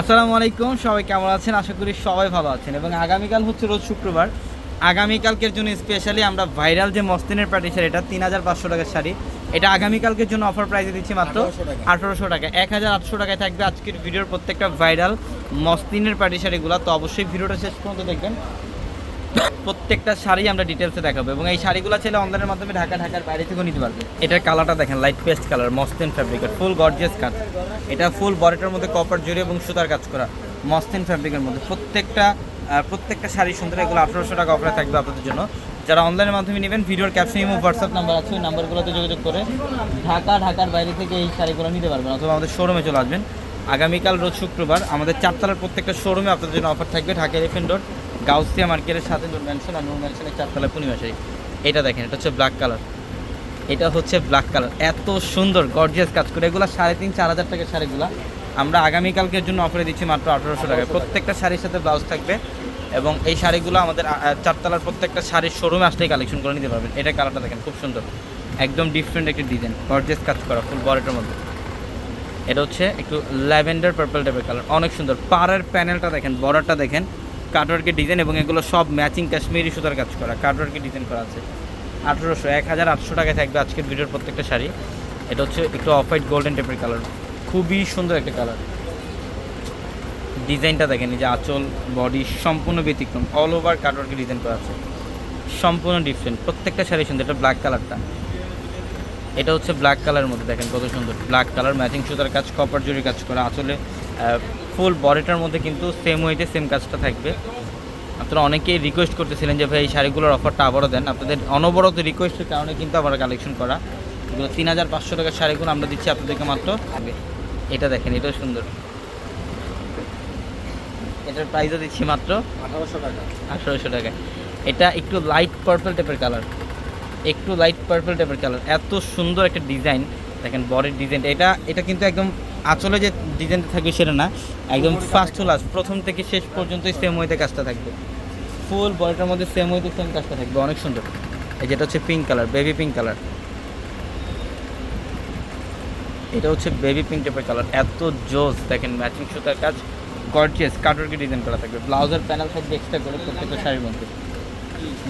আসসালামু আলাইকুম সবাই কেমন আছেন? আশা করি সবাই ভালো আছেন। এবং আগামীকাল হচ্ছে রোজ শুক্রবার। আগামীকালকের জন্য স্পেশালি আমরা ভাইরাল যে মস্তিনের পার্টি শাড়ি এটা তিন হাজার পাঁচশো টাকার শাড়ি। এটা আগামীকালকের জন্য অফার প্রাইসে দিচ্ছি মাত্র 1800 টাকা। আঠারোশো টাকা। এক হাজার আটশো টাকায় থাকবে আজকের ভিডিওর প্রত্যেকটা ভাইরাল মস্তিনের পার্টি শাড়িগুলো। তো অবশ্যই ভিডিওটা শেষ পর্যন্ত দেখবেন। প্রত্যেকটা শাড়ি আমরা ডিটেলসে দেখাবো। এবং এই শাড়িগুলো ছেলে অনলাইনের মাধ্যমে ঢাকা ঢাকার বাইরে থেকেও নিতে পারবে। এটার কালারটা দেখেন লাইট পেস্ট কালার মস্তিন ফ্যাব্রিকের ফুল গর্জিয়াস কাজ এটা ফুল বডিটার মধ্যে কপার জড়ি এবং সুতার কাজ করা। মস্তিন ফ্যাব্রিকের মধ্যে। প্রত্যেকটা প্রত্যেকটা শাড়ি সুন্দর, এগুলো আঠারোশো টাকা অফারে থাকবে আপনাদের জন্য। যারা অনলাইনের মাধ্যমে নেবেন, ভিডিওর ক্যাপশন ইমো হোয়াটসঅ্যাপ নাম্বার আছে ওই নাম্বারগুলোতে যোগাযোগ করে ঢাকা, ঢাকার বাইরে থেকে এই শাড়িগুলো নিতে পারবেন অথবা আমাদের শোরুমে চলে আসবেন। আগামীকাল রোজ শুক্রবার আমাদের চারতলার প্রত্যেকটা শোরুমে আপনাদের জন্য অফার থাকবে ঢাকা এলিফেন্ট রোড গাউসিয়া মার্কেটের সাথে ম্যানশন আর নূর ম্যানশনের চারতলা পূর্ণিমাশারি এটা দেখেন, এটা হচ্ছে ব্ল্যাক কালার এটা হচ্ছে ব্ল্যাক কালার এত সুন্দর গর্জিয়াস কাজ করে। এগুলো সাড়ে তিন, চার হাজার টাকার শাড়িগুলো। আমরা আগামীকালকের জন্য অফারে দিচ্ছি মাত্র আঠারোশো টাকায়। প্রত্যেকটা শাড়ির সাথে ব্লাউজ থাকবে এবং এই শাড়িগুলো আমাদের চারতলার প্রত্যেকটা শাড়ির শোরুমে আসলেই কালেকশন করে নিতে পারবেন। এটা কালারটা দেখেন, খুব সুন্দর। একদম ডিফারেন্ট একটা ডিজাইন গর্জিয়াস কাজ করা ফুল বরেটের মধ্যে। এটা হচ্ছে একটু ল্যাভেন্ডার পার্পল টাইপের কালার অনেক সুন্দর। পাড়ের প্যানেলটা দেখেন বর্ডারটা দেখেন। কাটওয়ার্কের ডিজাইন এবং এগুলো সব ম্যাচিং কাশ্মীরি সুতার কাজ করা কাটওয়ার্কের ডিজাইন করা আছে। আঠেরোশো এক হাজার আটশো টাকায় থাকবে আজকের ভিডিওর প্রত্যেকটা শাড়ি। এটা হচ্ছে একটু অফ হোয়াইট গোল্ডেন টাইপের কালার। খুবই সুন্দর একটা কালার। ডিজাইনটা দেখেন, এই যে আঁচল, বডি সম্পূর্ণ ব্যতিক্রম। অল ওভার কাটওয়ার্কের ডিজাইন করা আছে। সম্পূর্ণ ডিফারেন্ট প্রত্যেকটা শাড়ি সুন্দর এটা ব্ল্যাক কালারটা এটা হচ্ছে ব্ল্যাক কালারের মধ্যে দেখেন কত সুন্দর। ব্ল্যাক কালার ম্যাচিং সুতার কাজ কপার জুড়ি কাজ করা আসলে ফুল বডিটার মধ্যে কিন্তু সেম ওয়েতে সেম কাজটা থাকবে। আপনারা অনেকেই রিকোয়েস্ট করতেছিলেন যে ভাই এই শাড়িগুলোর অফারটা আবারও দেন। আপনাদের অনবরত রিকোয়েস্টের কারণে কিন্তু আবার কালেকশন করা। এগুলো তিন হাজার পাঁচশো টাকার শাড়িগুলো আমরা দিচ্ছি আপনাদেরকে মাত্র। এটা দেখেন এটাও সুন্দর। এটার প্রাইসও দিচ্ছি মাত্র আঠারোশো টাকা। আঠারোশো টাকা এটা একটু লাইট পার্পল টাইপের কালার একটু লাইট পার্পল টাইপের কালার এত সুন্দর একটা ডিজাইন দেখেন বডির ডিজাইনটা এটা এটা কিন্তু একদম আঁচলে যে ডিজাইনটা থাকবে সেটা না, একদম ফার্স্ট টু লাস্ট প্রথম থেকে শেষ পর্যন্তই সেম ওয়েতে কাজটা থাকবে। ফুল বডিটার মধ্যে সেম ওয়েতে সেম কাজটা থাকবে। অনেক সুন্দর। এই যেটা হচ্ছে pink colour baby pink colour এটা হচ্ছে বেবি পিঙ্ক টাইপের কালার এত জোস। দেখেন ম্যাচিং সুতার কাজ। গর্জিয়াস কাটওয়ার্কে ডিজাইন করা থাকবে। ব্লাউজের প্যানেল থাকবে এক্সট্রা করে প্রত্যেকটা শাড়ির মধ্যে।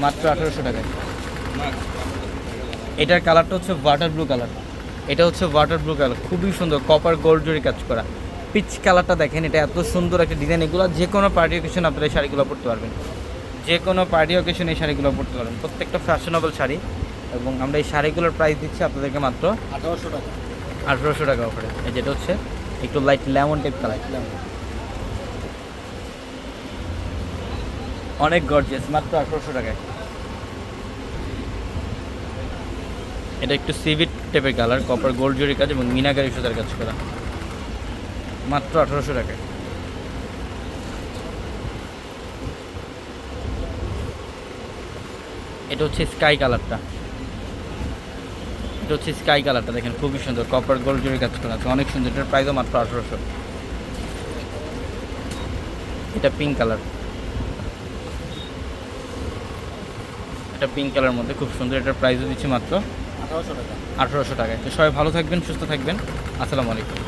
মাত্র আঠারোশো টাকায়। এটার কালারটা হচ্ছে ওয়াটার ব্লু কালার এটা হচ্ছে ওয়াটার ব্লু কালার খুবই সুন্দর কপার গোল্ড জরি কাজ করা। পিচ কালারটা দেখেন এটা এত সুন্দর একটা ডিজাইন এগুলো যে কোনো পার্টি অকেশন আপনারা এই শাড়িগুলো পরতে পারবেন। যে কোনো পার্টি অকেশন এই শাড়িগুলো পরতে পারবেন। প্রত্যেকটা ফ্যাশনেবল শাড়ি এবং আমরা এই শাড়িগুলোর প্রাইস দিচ্ছি আপনাদেরকে মাত্র আঠারোশো টাকা। আঠারোশো টাকা অফারে এই যেটা হচ্ছে একটু লাইট লেমন টাইপ কালার অনেক গর্জিয়াস মাত্র আঠারোশো টাকায়। এটা একটু সিভিট টাইপের কালার কপার গোল্ড জরি কাজ এবং মিনাকারি সুতার কাজ করা। মাত্র আঠারোশো টাকায়। এটা হচ্ছে স্কাই কালারটা। এটা হচ্ছে স্কাই কালারটা, দেখেন খুবই সুন্দর কপার গোল্ড জরি কাজ করা আছে, অনেক সুন্দর। এটার প্রাইসও মাত্র আঠারোশো। এটা পিঙ্ক কালার এটা পিঙ্ক কালার মধ্যে খুব সুন্দর, এটার প্রাইসও দিচ্ছি মাত্র টাকা আঠারোশো টাকায়। তো সবাই ভালো থাকবেন সুস্থ থাকবেন। আসসালামু আলাইকুম।